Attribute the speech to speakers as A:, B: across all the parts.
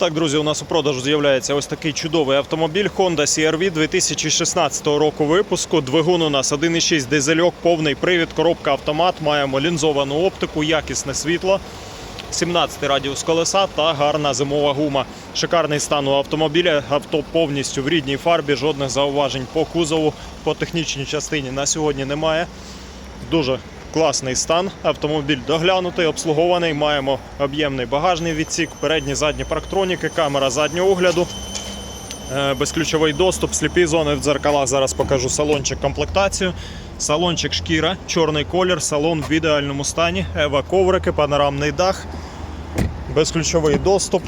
A: Так, друзі, у нас у продажу з'являється ось такий чудовий автомобіль Honda CR-V 2016 року випуску. Двигун у нас 1,6 дизельок, повний привід, коробка автомат. Маємо лінзовану оптику, якісне світло. 17 радіус колеса та гарна зимова гума. Шикарний стан у автомобіля. Авто повністю в рідній фарбі, жодних зауважень по кузову, по технічній частині на сьогодні немає. Дуже класний стан. Автомобіль доглянутий, обслугований. Маємо об'ємний багажний відсік, передні задні парктроніки, камера заднього огляду. Е, Безключовий доступ, сліпі зони в дзеркалах. Зараз покажу салончик комплектацію. Салончик шкіра, чорний колір, салон в ідеальному стані, ева коврики, панорамний дах, безключовий доступ,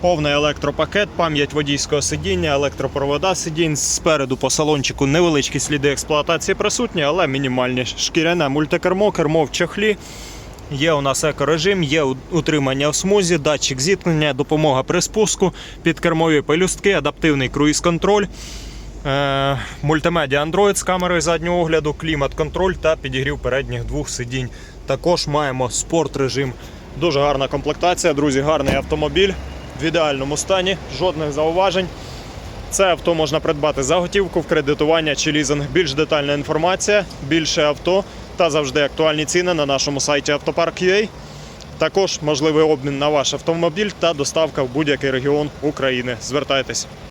A: повний електропакет, пам'ять водійського сидіння, електропровода сидінь. Спереду по салончику невеличкі сліди експлуатації присутні, але мінімальні. Шкіряне мультикермо, кермо в чохлі. Є у нас екорежим, є утримання в смузі, датчик зіткнення, допомога при спуску, підкермові пелюстки, адаптивний круїз-контроль, е, мультимедіа Android з камерою заднього огляду, клімат-контроль та підігрів передніх двох сидінь. Також маємо спорт режим. Дуже гарна комплектація, друзі, гарний автомобіль в ідеальному стані, жодних зауважень. Це авто можна придбати за готівку в кредитування чи лізинг. Більш детальна інформація, більше авто та завжди актуальні ціни на нашому сайті Автопарк.ua. Також можливий обмін на ваш автомобіль та доставка в будь-який регіон України. Звертайтесь.